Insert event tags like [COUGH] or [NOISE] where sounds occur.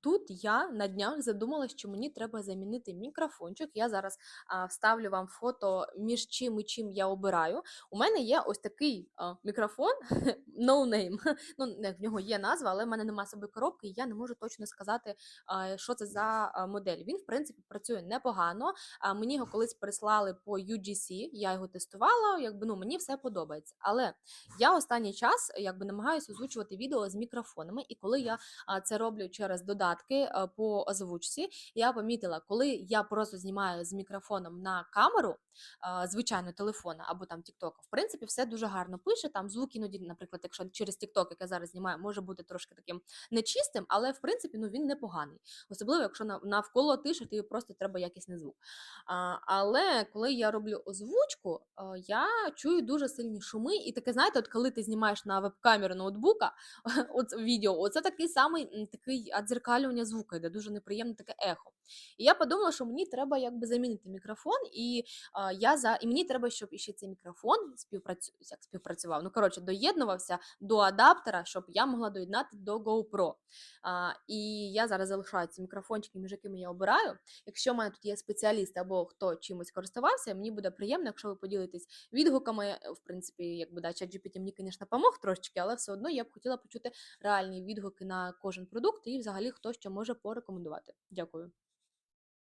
Тут я на днях задумалась, що мені треба замінити мікрофончик. Я зараз а, вставлю вам фото між чим і чим я обираю. У мене є ось такий а, мікрофон, [LAUGHS] no name. [LAUGHS] Ну, не, в нього є назва, але в мене немає собі коробки, і я не можу точно сказати, а, що це за модель. Він, в принципі, працює непогано. А, мені його колись прислали по UGC, я його тестувала, якби ну мені все подобається. Але я останній час якби намагаюся озвучувати відео з мікрофонами, і коли я а, це роблю через додатки по озвучці. Я помітила, коли я просто знімаю з мікрофоном на камеру, звичайно, телефона або там TikTok, в принципі, все дуже гарно пише. Там звук іноді, наприклад, якщо через TikTok, як я зараз знімаю, може бути трошки таким нечистим, але в принципі ну він непоганий. Особливо, якщо навколо тиша, тобі просто треба якісний звук. Але коли я роблю озвучку, я чую дуже сильні шуми, і таке, знаєте, от коли ти знімаєш на веб-камеру ноутбука, [LAUGHS] от відео, оце такий самий такий відзеркалювання звука, йде дуже неприємне таке ехо. І я подумала, що мені треба якби замінити мікрофон, і а, я за і мені треба, щоб іще цей мікрофон співпрацю... як співпрацював. Ну коротше, доєднувався до адаптера, щоб я могла доєднати до GoPro. А, і я зараз залишаю ці мікрофончики, між якими я обираю. Якщо в мене тут є спеціаліст або хто чимось користувався, мені буде приємно, якщо ви поділитесь відгуками. В принципі, якби да, ChatGPT мені, звісно, помог трошечки, але все одно я б хотіла почути реальні відгуки на кожен продукт і взагалі хто що може порекомендувати. Дякую.